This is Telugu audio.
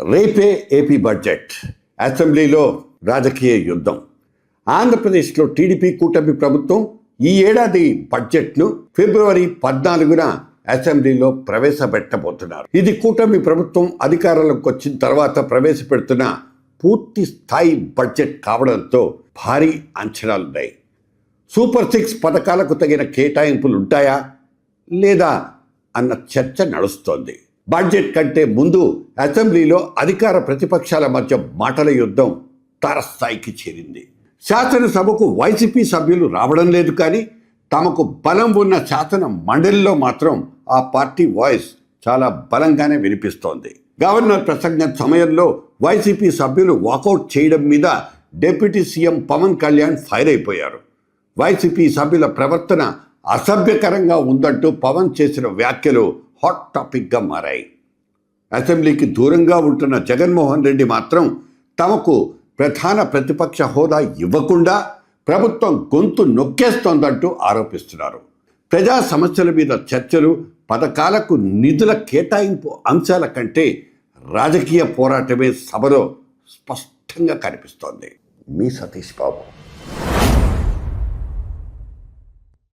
రేపే ఏపీ బడ్జెట్. అసెంబ్లీలో రాజకీయ యుద్ధం. ఆంధ్రప్రదేశ్లో టీడీపీ కూటమి ప్రభుత్వం ఈ ఏడాది బడ్జెట్ను ఫిబ్రవరి పద్నాలుగున అసెంబ్లీలో ప్రవేశపెట్టబోతున్నారు. ఇది కూటమి ప్రభుత్వం అధికారంలోకి వచ్చిన తర్వాత ప్రవేశపెడుతున్న పూర్తి స్థాయి బడ్జెట్ కావడంతో భారీ అంచనాలున్నాయి. సూపర్ సిక్స్ పథకాలకు తగిన కేటాయింపులు ఉంటాయా లేదా అన్న చర్చ నడుస్తోంది. బడ్జెట్ కంటే ముందు అసెంబ్లీలో అధికార ప్రతిపక్షాల మధ్య మాటల యుద్ధం తారస్థాయికి చేరింది. శాసనసభకు వైసీపీ సభ్యులు రావడం లేదు కానీ తమకు బలం ఉన్న శాసన మండలిలో మాత్రం ఆ పార్టీ వాయిస్ చాలా బలంగానే వినిపిస్తోంది. గవర్నర్ ప్రసంగం సమయంలో వైసీపీ సభ్యులు వాకౌట్ చేయడం మీద deputy CM Pawan Kalyan fire అయిపోయారు. వైసీపీ సభ్యుల ప్రవర్తన అసభ్యకరంగా ఉందంటూ పవన్ చేసిన వ్యాఖ్యలు హాట్ టాపిక్గా మారాయి. అసెంబ్లీకి దూరంగా ఉంటున్న జగన్మోహన్ రెడ్డి మాత్రం తమకు ప్రధాన ప్రతిపక్ష హోదా ఇవ్వకుండా ప్రభుత్వం గొంతు నొక్కేస్తోందంటూ ఆరోపిస్తున్నారు. ప్రజా సమస్యల మీద చర్చలు పథకాలకు నిధుల కేటాయింపు అంశాల కంటే రాజకీయ పోరాటమే సభలో స్పష్టంగా కనిపిస్తోంది. మీ సతీష్ బాబు.